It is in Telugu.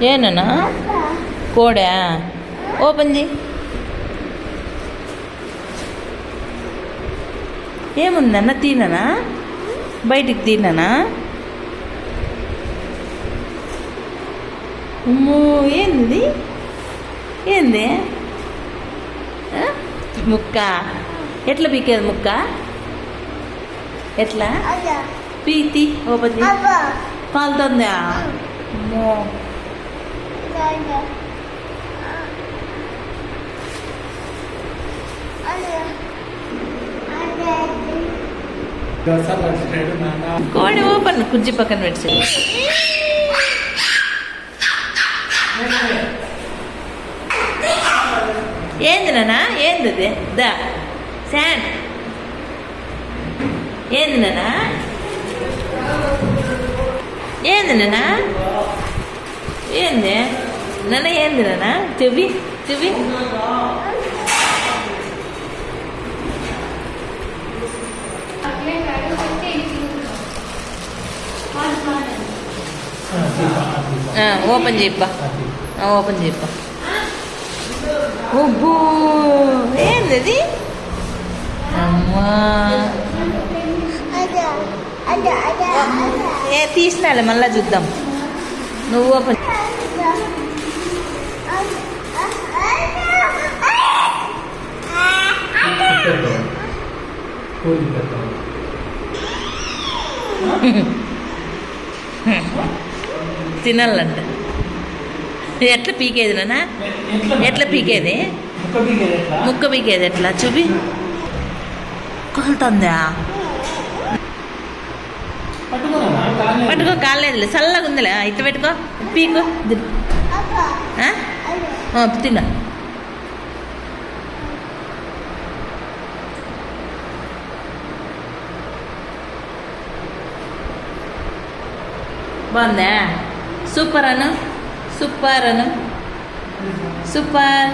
ఏనా కోడా ఓపెన్ చేయి ఏముందన్న తిననా బయటికి తిననా ఏంది ఏంది? ముక్క ఎట్లా పీకేది ముక్క ఎట్లా పీతి ఓపెన్ చేయి కాలుతుందా అమ్మో కోడి ఓపెన్ కుర్చీ పక్కన పెట్టి ఏంది నానా ఏంది అది దా. శాండ్ ఏంది నానా ఏంది నానా ఏంది? నాన్న ఏంది నాన్న చెవి చెవి ఆ, ఓపెన్ చెప్పా ఓపెన్ చెప్పా ఓబ్బో ఏంది అది అమ్మా ఏ తీసినాలే మళ్ళా చూద్దాం నువ్వు ఓపెన్ తినాలంట. ఎట్లా పీకేది నాన్న? ఎట్లా పీకేది? ముక్క పీకేది ఎట్లా? చూపి. కాలుతుందా పట్టుకో కాలేదు చల్లగా ఉందిలే. ఇట్ట పెట్టుకో. పీకో. ది- ಬಂದೆ ಸೂಪರ್ ಅನು ಸೂಪರ್ ಅನು ಸೂಪರ್